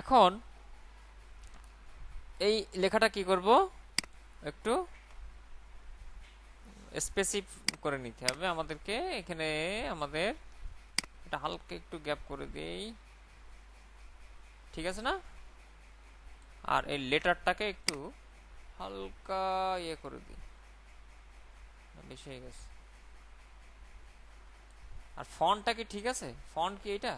এখন এই লেখাটা কি করব? একটু স্পেসিফ করে নিতে হবে আমাদেরকে। এখানে আমাদের এটা হালকা একটু গ্যাপ করে দেই। ঠিক আছে না? আর এই লেটারটাকে একটু হালকা ইয়ে করে দিই। বেশি হয়ে গেছে। আর ফন্টটা কি ঠিক আছে? ফন্ট কি এটা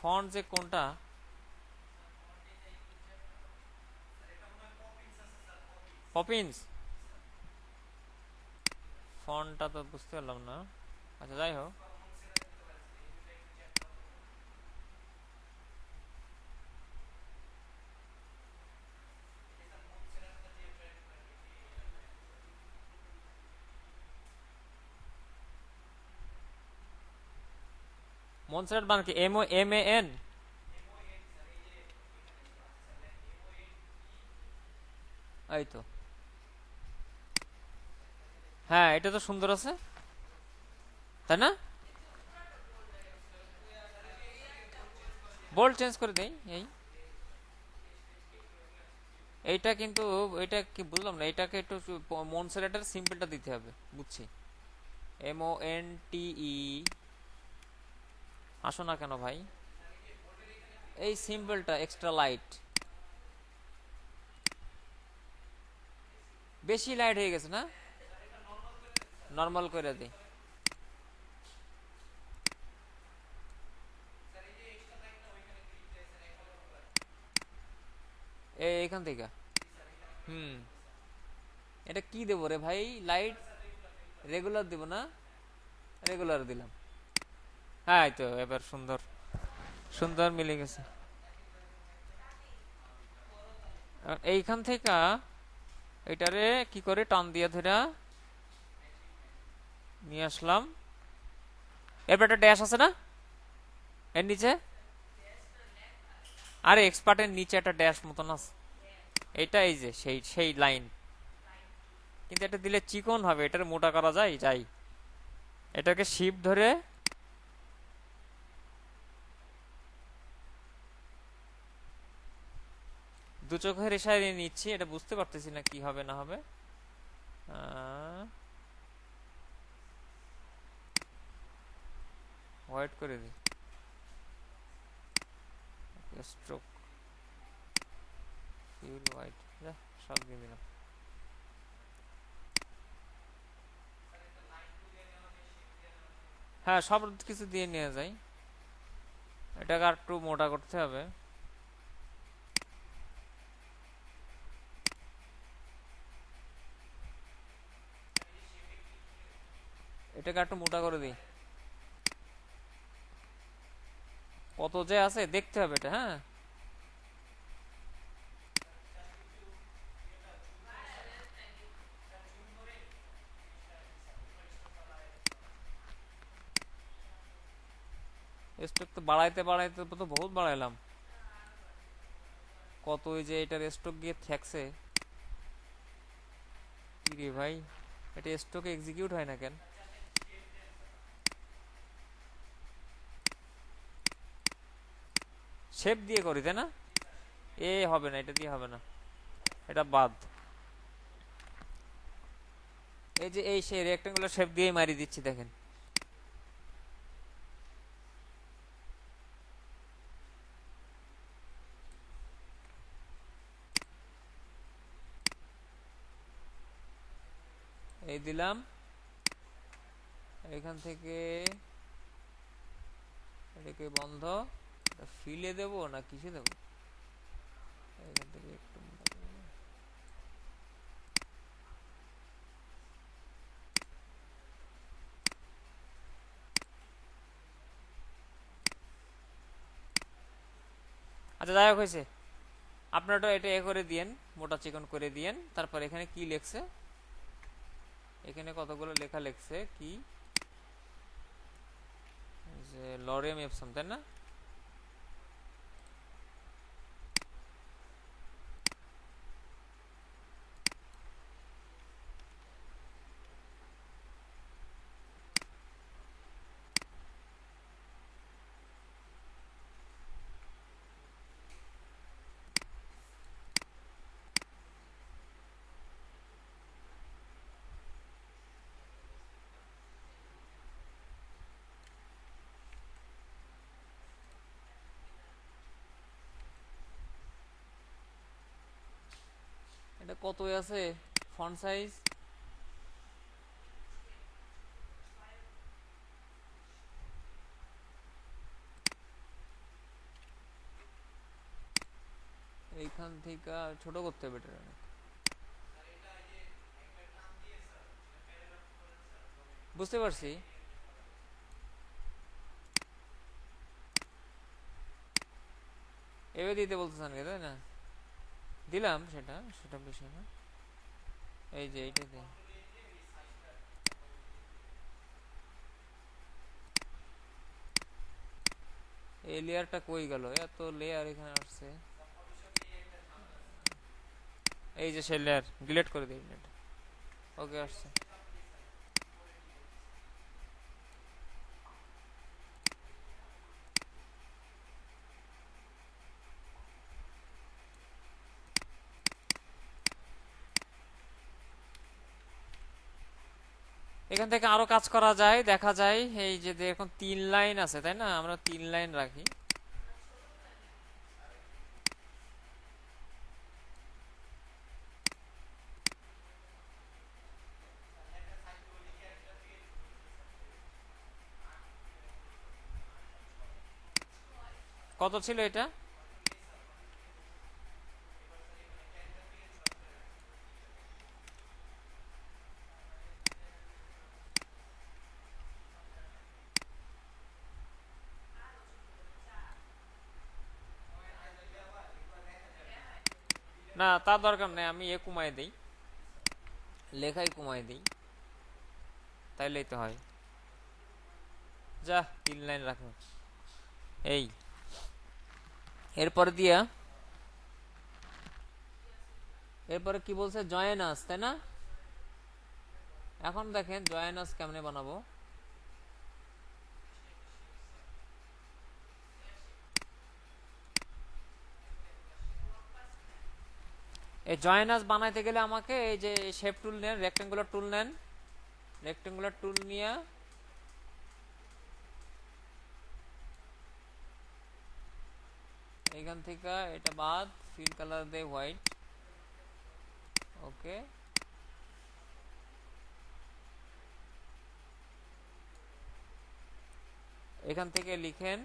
ফন্ট যে কোনটা? পপিন্স। ফন্টটা তো বুঝতে পারলাম না। আচ্ছা যাই হোক। মনসেরাট বান কি? M O M A N এই তো। হ্যাঁ এটা তো সুন্দর আছে। তাই না? বোল্ড চেঞ্জ করে দেই, এই। এইটা কিন্তু এটা কি বুঝলাম না এটাকে একটু মনসেরাটের সিম্পলটা দিতে হবে, বুঝছি। এম ও এন টি ই আসো না কেন ভাই? এই সিম্পলটা এক্সট্রা লাইট বেশি লাইট হয়ে গেছে না? নর্মাল করে দিই এই এখান থেকে। হুম। এটা কি দেবো রে ভাই? লাইট রেগুলার দেব না? রেগুলার দিলাম। হ্যাঁ তো, এবার সুন্দর। সুন্দর মিলে গেছে। এইখান থেকে এটারে কি করে টান দিয়ে ধরে নিয়ে আসলাম। এরপর একটা ড্যাশ আছে না? এর নিচে? আরে এক্সপার্টের নিচে একটা ড্যাশ মতন আছে। এটা এই যে, সেই সেই লাইন কিন্তু এটা দিলে চিকন হবে, এটার মোটা করা যায়, যাই। এটাকে শিপ ধরে দু চোখের ইশারে নিচ্ছি, এটা বুঝতে পারতেছি না কি হবে, না হবে। হোয়াইট করে দিই। স্ট্রোক ফিউল হোয়াইট যা, সব দিয়ে দিলাম। হ্যাঁ সব কিছু দিয়ে নিয়ে যাই এটাকে আর একটু মোটা করতে হবে। এটাকে একটু মোটা করে দিই। কত যে আছে, দেখতে হবে এটা হ্যাঁ? স্টক তো বাড়াইতে বাড়াইতে তো বহুত বাড়াইলাম। কত ওই যে এটার স্টক গিয়ে থাকছে। কি রে ভাই, এটা স্টকে এক্সিকিউট হয় না কেন? শেপ দিয়ে করি, তাই না? এ হবে না, এটা দিয়ে হবে না। এটা বাদ। এই যে এই সেই রেক্টেঙ্গুলার শেপ দিয়ে মারি দিচ্ছি, দেখেন। এই দিলাম। এখান থেকে এটাকে বন্ধ। ফিলে দেব না কিসে দেব? আচ্ছা যাই হোক, হয়েছে। আপনারটা এটা এ করে দিয়েন, মোটা চিকন করে দিয়েন। তারপর এখানে কি লেখছে? এখানে কতগুলো লেখা লেখছে? কি? যে, লরেম এপসম তাই না? এটা কত আছে? ফন্ট সাইজ এইখান থেকে ছোট করতে হবে এটা অনেক। বুঝতে পারছি? এভাবে দিতে বলতেছেন তাই না? দিলাম সেটা সেটা বিষয় না। এই যে এইটা দিন এই লেয়ারটা কই গেল? এত লেয়ার এখানে আসছে। এই যে সে লেয়ার, ডিলিট করে দিই ওকে, আসছে। এখান থেকে আরও কাজ করা যায়, দেখা যায়। এই যে এখন তিন লাইন আছে, তাই না? আমরা তিন লাইন রাখি। কত ছিল এটা? না, তার দরকার নেই, আমি এ কমাই দেই। লেখাই কমাই দেই। তাইলেই তো হয়। যা, তিন লাইন রাখো। এই। এরপর দিয়া, এরপরে কি বলছে? জয়েন আস তাই না? এখন দেখেন জয়েন আস কেমনে বানাবো? এই জয়েনাস বানাইতে গেলে আমাকে এই যে শেপ টুল নেন রেক্টেঙ্গুলার টুল নেন। রেক্টেঙ্গুলার টুল নিয়ে এখান থেকে এটা বাদ ফিল কালার দে হোয়াইট ওকে এখান থেকে লিখেন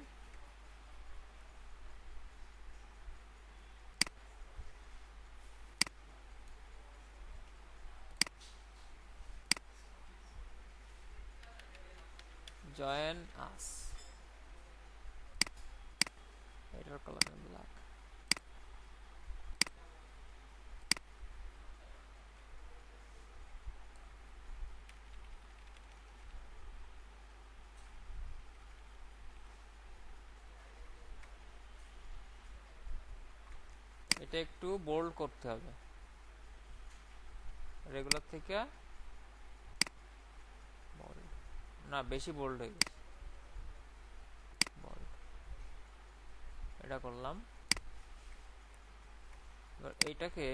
join us. এটার কালার ব্ল্যাক এটা একটু বোল্ড করতে হবে। রেগুলার থেকে না, বেশি বোল্ড হয়ে গেছে। এটা করলাম। এবার এইটাকে,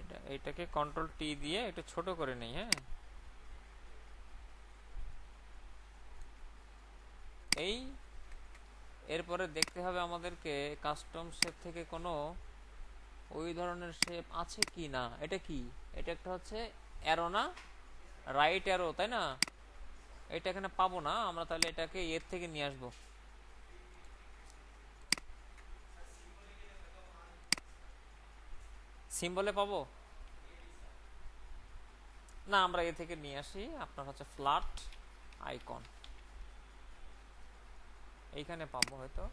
এটা এইটাকে কন্ট্রোল টি দিয়ে একটু ছোট করে নেই হ্যাঁ? এই, এরপরে দেখতে হবে আমাদেরকে কাস্টম শেপ থেকে কোনো ওই ধরনের শেপ আছে কি না। এটা কি? এটা একটা হচ্ছে অ্যারো না? রাইট অ্যারো তাই না? এটা এখানে পাবো না, আমরা তাহলে এটাকে এর থেকে নিয়ে আসব। সিম্বলে পাবো? না, আমরা এ থেকে নিয়ে আসি, আপনার হচ্ছে ফ্ল্যাট আইকন এইখানে পাবো হয়তো।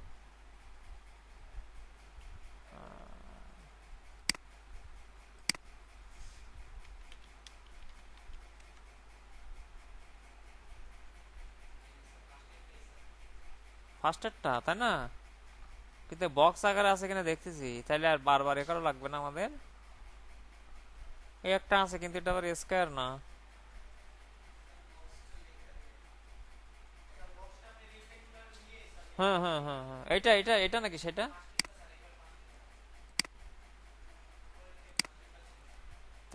ফার্স্টেরটা তাই না? কিন্তু বক্স আকারে আছে কিনা দেখতেছি। তাইলে আর বারবার এ লাগবে না আমাদের। এই একটা আছে, কিন্তু এটা আবার স্কয়ার না। হ্যাঁ হ্যাঁ হ্যাঁ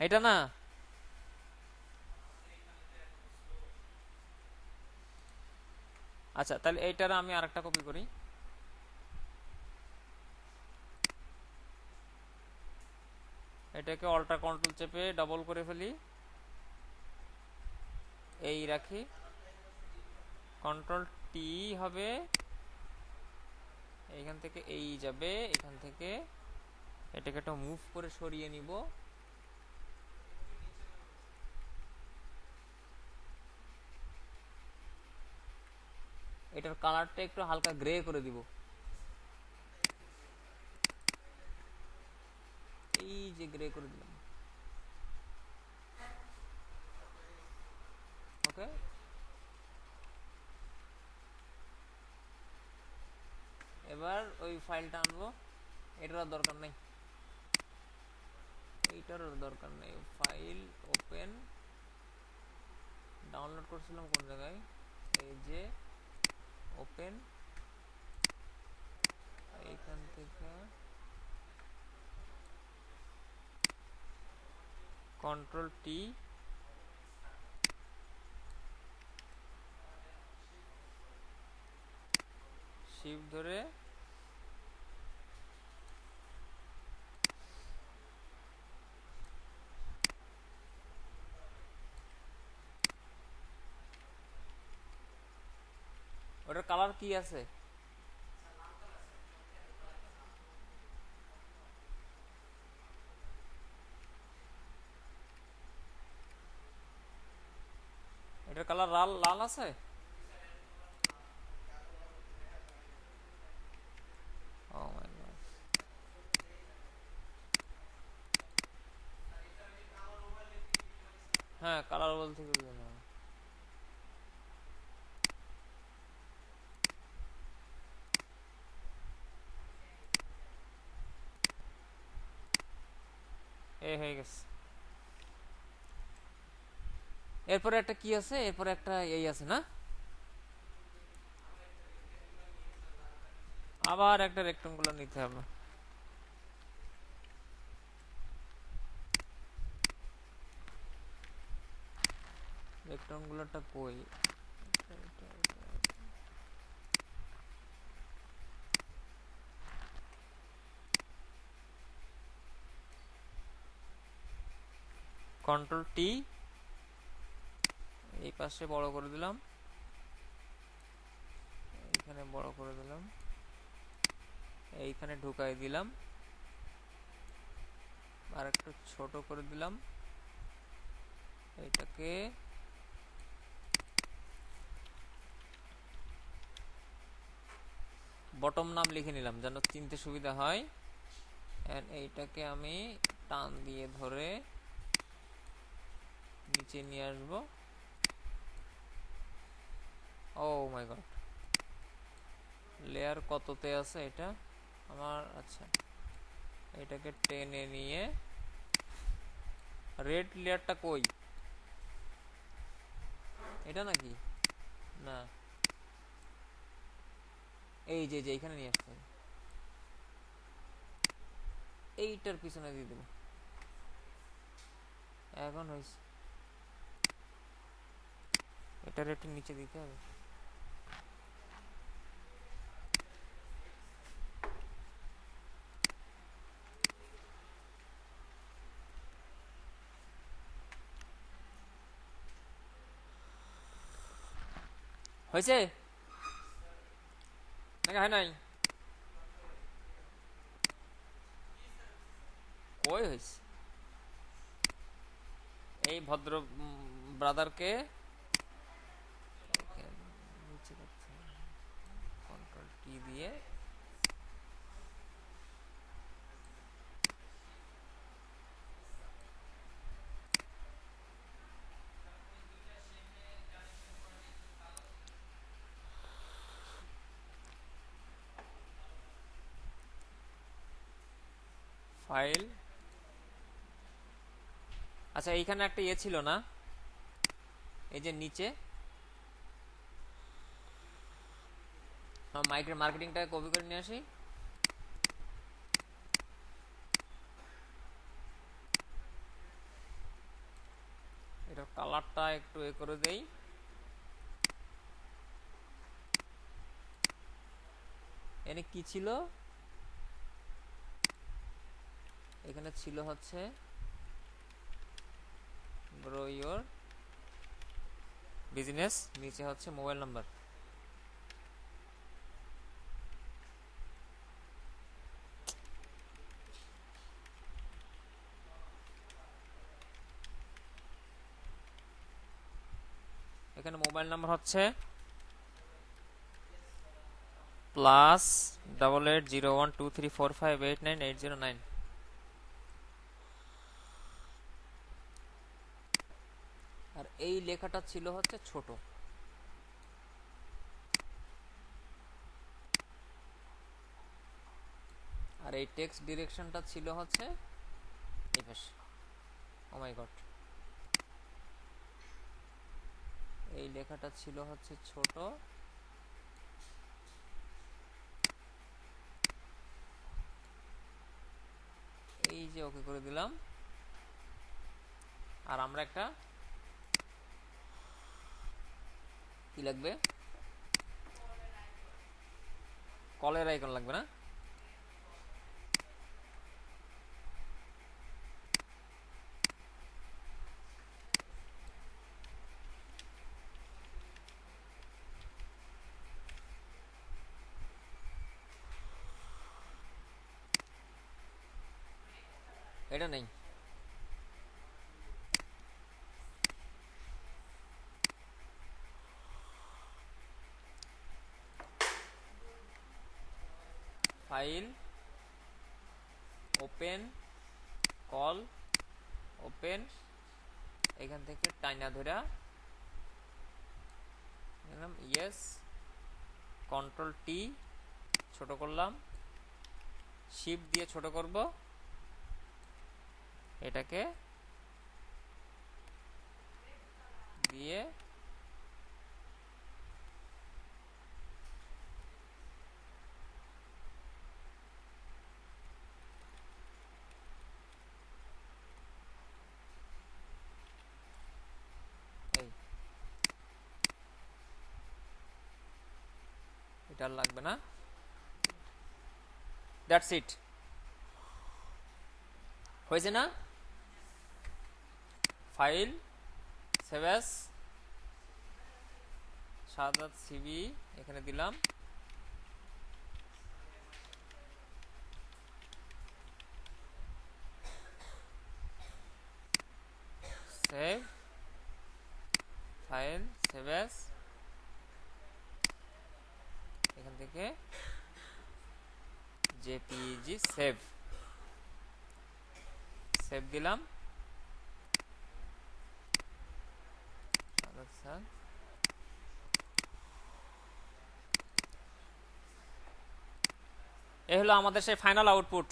এটা না? আচ্ছা তাহলে এইটার আমি আরেকটা কপি করি। এটাকে অল্টার কন্ট্রোল চেপে ডাবল করে ফেলি। এই রাখি। কন্ট্রোল টি হবে। এইখান থেকে এই যাবে, এখান থেকে এটাকে একটা মুভ করে সরিয়ে নিব। এটার কালারটা একটু হালকা গ্রে করে দিব। এই যে গ্রে করে দিলাম। ওকে। এবার ওই ফাইলটা আনব। এটার দরকার নেই। এইটার দরকার নেই। File open. ডাউনলোড করছিলাম কোন জায়গায়? এই যে ওপেন। এখান থেকে কন্ট্রোল টি। শিফট ধরে ওটার কালার কি আছে? এটার কালার লাল লাল আছে Oh my God. হ্যাঁ কালার বলতে গেলে না এই হয়ে গেছে। এরপরে একটা কি আছে? এরপরে একটা এই আছে না? আবার একটা রেক্ট্যাঙ্গুলার নিতে হবে। রেক্ট্যাঙ্গুলারটা কই? কন্ট্রোল টি এই পাশে বড় করে দিলাম। এইখানে বড় করে দিলাম। এইখানে ঢুকাই দিলাম। আর একটু ছোট করে দিলাম। এটাকে বটম নাম লিখে নিলাম, যেন চিনতে সুবিধা হয়। এইটাকে আমি টান দিয়ে ধরে নিচে নিয়ে আসব। ও মাই গড লেয়ার কততে আছে এটা? আমার আচ্ছা। এটাকে টেনে নিয়ে রেড লেয়ারটা কই? এটা নাকি? না। এই যে যে, এখানে নিয়ে আসতে এইটার পিছনে দিয়ে দেবো। এখন হয়েছে এটার একটু নিচে দিতে হবে। হয়েছে? নাকি হয় নাই? কই হয়েছে? এই ভদ্র ব্রাদারকে কন্ট্রোল দিয়ে ফাইল আচ্ছা এইখানে একটা ইয়ে ছিল না? এই যে নিচে? মাইক্রো মার্কেটিংটাকে কপি করে নিয়ে আসি। এটা কালারটা একটু এ করে দেই। এনে কি ছিল? এখানে ছিল হচ্ছে গ্রো ইয়োর বিজনেস নিচে হচ্ছে মোবাইল নাম্বার মোবাইল নাম্বার হচ্ছে plus double eight zero one two three four five eight nine eight zero nine. আর এই লেখাটা ছিল হচ্ছে ছোট। আর এই টেক্সট ডিরেকশনটা ছিল হচ্ছে ও মাই গড এই লেখাটা ছিল হচ্ছে ছোট। এই যে ওকে করে দিলাম। আর আমরা একটা কি লাগবে? কলের আইকন লাগবে না? নেই ফাইল ওপেন কল ওপেন এখান থেকে টাইনা ধরা দিলাম ইয়েস কন্ট্রোল টি ছোট করলাম শিপ দিয়ে ছোট করব। এটাকে দিয়ে এটা লাগবে না। দ্যাটস ইট হয়েছে না? ফাইল সেভেস সাদাত সিবি এখানে দিলাম। সেভ, ফাইল সেভেস এখান থেকে জেপিজি সেভ। সেভ দিলাম আচ্ছা এ হলো আমাদের সেই ফাইনাল আউটপুট